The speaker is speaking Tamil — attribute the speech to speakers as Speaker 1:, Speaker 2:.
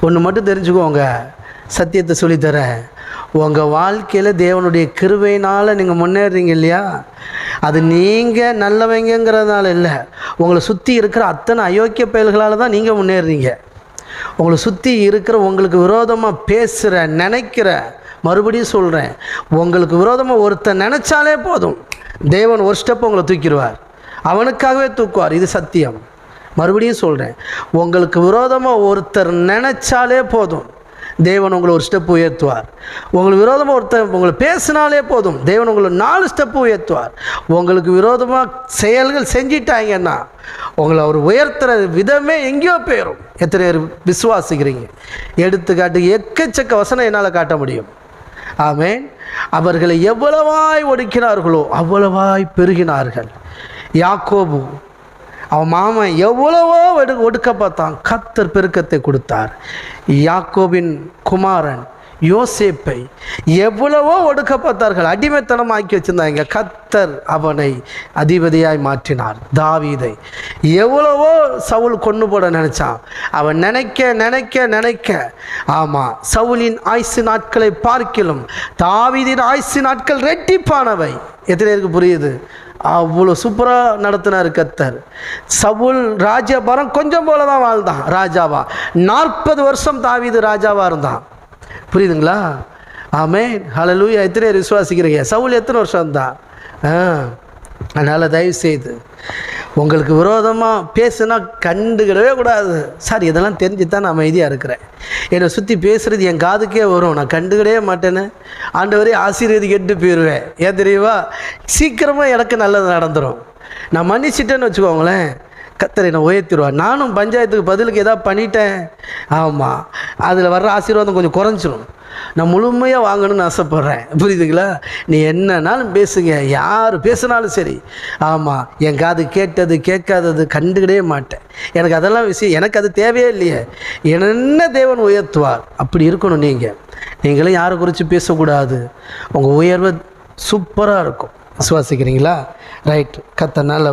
Speaker 1: ஒன்று மட்டும் தெரிஞ்சுக்கோங்க. சத்தியத்தை சொல்லித்தரேன். உங்கள் வாழ்க்கையில் தேவனுடைய கிருவையினால் நீங்கள் முன்னேறீங்க இல்லையா? அது நீங்கள் நல்லவங்கிறதுனால இல்லை. உங்களை சுற்றி இருக்கிற அத்தனை அயோக்கிய பயல்களால் தான் நீங்கள் முன்னேறீங்க. உங்களை சுற்றி இருக்கிற உங்களுக்கு விரோதமாக பேசுகிற நினைக்கிற மறுபடியும் சொல்கிறேன் உங்களுக்கு விரோதமாக ஒருத்தர் நினச்சாலே போதும். தேவன் ஒரு ஸ்டெப் உங்களை தூக்கிடுவார். அவனுக்காகவே தூக்குவார். இது சத்தியம். மறுபடியும் சொல்கிறேன் உங்களுக்கு விரோதமாக ஒருத்தர் நினச்சாலே போதும். தேவன் உங்களை ஒரு ஸ்டெப் உயர்த்துவார். உங்களுக்கு விரோதமாக ஒருத்தர் உங்களை பேசினாலே போதும். தேவன் உங்களை நாலு ஸ்டெப் உயர்த்துவார். உங்களுக்கு விரோதமாக செயல்கள் செஞ்சிட்டாங்கன்னா உங்களை அவர் உயர்த்துற விதமே எங்கேயோ போயிடும் எத்தனை பேர் விசுவாசிக்கிறீங்க? எடுத்துக்காட்டு எக்கச்சக்க வசனம் என்னால் காட்ட முடியும். ஆமென். அவர்களை எவ்வளவாய் ஒடுக்கினார்களோ அவ்வளவாய் பெருகினார்கள். யாக்கோபு அவன் மாமன் எவ்வளவோ ஒடு ஒடுக்க பார்த்தான். கத்தர் பெருக்கத்தை கொடுத்தார். யாக்கோவின் குமாரன் யோசேப்பை எவ்வளவோ ஒடுக்க பார்த்தார்கள். அடிமைத்தனம் ஆக்கி வச்சிருந்தாங்க. கத்தர் அவனை அதிபதியாய் மாற்றினார். தாவீதை எவ்வளவோ சவுல் கொண்டு போட நினைச்சான். அவன் நினைக்க நினைக்க நினைக்க ஆமாம் சவுலின் ஆயுசு நாட்களை பார்க்கிலும் தாவீதின் ஆயுசு நாட்கள் ரெட்டிப்பானவை. எத்தனை பேருக்கு புரியுது? அவ்வளோ சூப்பராக நடத்தினார் கத்தர். சவுல் ராஜபாரம் கொஞ்சம் போல தான் வாழ்ந்தான் ராஜாவா. நாற்பது வருஷம் தாவிது ராஜாவாக இருந்தான். புரியுதுங்களா? ஆமே ஹலலூயா எத்தனை பேர் விசுவாசிக்கிறீங்க? சவுல் எத்தனை வருஷம் இருந்தான்? ஆ அதனால் தயவு செய்து உங்களுக்கு விரோதமாக பேசுனா கண்டுக்கிடவே கூடாது. சார் இதெல்லாம் தெரிஞ்சு தான் நான் அமைதியாக இருக்கிறேன். என்னை சுற்றி பேசுகிறது என் காதுக்கே வரும். நான் கண்டுக்கிடவே மாட்டேன்னு. ஆண்டவரே ஆசீர்வதி கெட்டு போயிடுவேன் ஏன் தெரியுமா? சீக்கிரமாக எனக்கு நல்லது நடந்துடும் நான் மன்னிச்சிட்டேன்னு வச்சுக்கோங்களேன். கத்தரை என்னை உயர்த்திடுவார். நானும் பஞ்சாயத்துக்கு பதிலுக்கு எதாவது பண்ணிட்டேன். ஆமாம் அதில் வர்ற ஆசீர்வாதம் கொஞ்சம் குறைஞ்சிரும். நான் முழுமையாக வாங்கணும்னு ஆசைப்பட்றேன். புரியுதுங்களா? நீ என்னன்னாலும் பேசுங்க. யார் பேசினாலும் சரி. ஆமாம் என் காது கேட்டது கேட்காதது கண்டுக்கிடவே மாட்டேன். எனக்கு அதெல்லாம் விஷயம் எனக்கு அது தேவையே இல்லையே. என்ன தேவன் உயர்த்துவார்? அப்படி இருக்கணும் நீங்கள் நீங்களும் யாரை குறித்து பேசக்கூடாது. உங்கள் உயர்வு சூப்பராக இருக்கும். விசுவாசிக்கிறீங்களா? ரைட். கத்த நல்ல